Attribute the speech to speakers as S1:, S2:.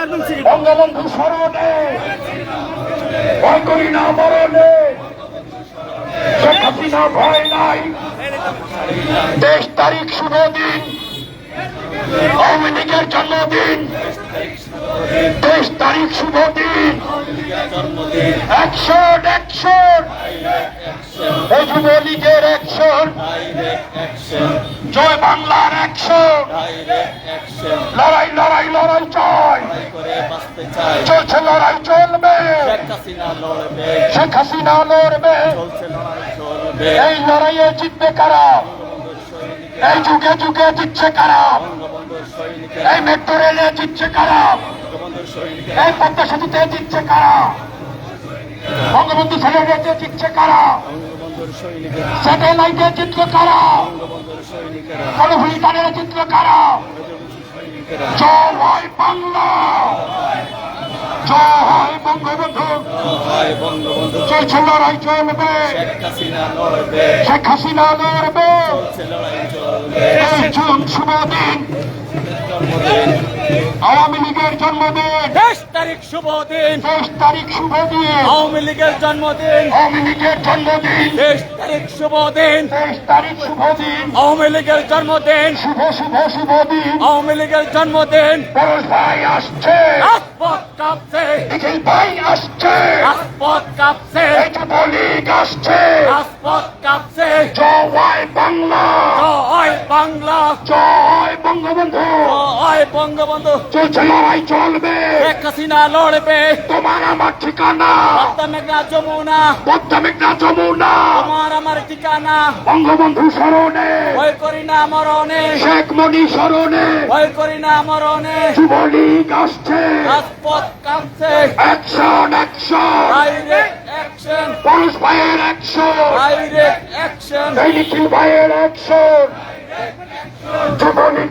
S1: বঙ্গবন্ধু স্মরণে করি না মরণে, শেখ হাসিনা ভয় নাই। তেইশ তারিখ শুভ দিন আওয়ামী লীগের জন্মদিন। তেইশ তারিখ শুভ দিন একশন একশন এই যুবলীগের একশন জয় বাংলার একশন লড়াই চলছে লড়াই চলবে। শেখ হাসিনা লড়বে। এই লড়াইয়ে জিতবে কারা? এই যুগে যুগে জিতছে কারা? এই মেট্রো রেলে জিতছে কারা? এই পদ্মা সেতুতে জিতছে কারা? বঙ্গবন্ধু স্যাটেলাইটে জিতছে কারা? স্যাটেলাইটে জিতলো কারা? কলহুলি টানেলে জিতলো কারা? জয় বাংলা! জয় বঙ্গবন্ধু। চলছে লড়াই চলবে। শেখ হাসিনা লড়বে। জুন শুভ দিন আওয়ামী লীগের জন্মদিন।
S2: তেইশ তারিখ শুভ দিন
S1: তেইশ তারিখ শুভ দিন
S2: আওয়ামী লীগের জন্মদিন।
S1: আওয়ামী লীগের জন্মদিন।
S2: তেইশ তারিখ শুভ দিন
S1: তেইশ তারিখ শুভ দিন
S2: আওয়ামী লীগের জন্মদিন।
S1: শুভ শুভ শুভ দিন।
S2: আওয়ামী লীগের জন্মদিন।
S1: পরশ ভাই আসছে।
S2: রাজপথ কাঁপছে।
S1: নিখিল ভাই আসছে।
S2: রাজপথ কাঁপছে।
S1: আসছে।
S2: রাজপথ কাঁপছে।
S1: জয় বাংলা।
S2: জয় বাংলা।
S1: জয় বঙ্গবন্ধু।
S2: জয় বঙ্গবন্ধু।
S1: চলছে লড়াই চলবে।
S2: শেখ হাসিনা লড়বে।
S1: তোমার আমার ঠিকানা।
S2: পদ্মা মেঘনা যমুনা।
S1: পদ্মা মেঘনা যমুনা।
S2: ঠিকানা
S1: বঙ্গবন্ধু স্মরণে।
S2: ভয় করি না মরণে।
S1: শেখ মনি স্মরণে।
S2: ভয় করি না মরণে।
S1: যুবলীগ আসছে।
S2: রাজপথ কাঁদছে
S1: action action
S2: direct action
S1: Parash ভাইয়ের অ্যাকশন
S2: ডাইরেক্ট অ্যাকশন
S1: নিখিল ভাইয়ের অ্যাকশন যুবলীগ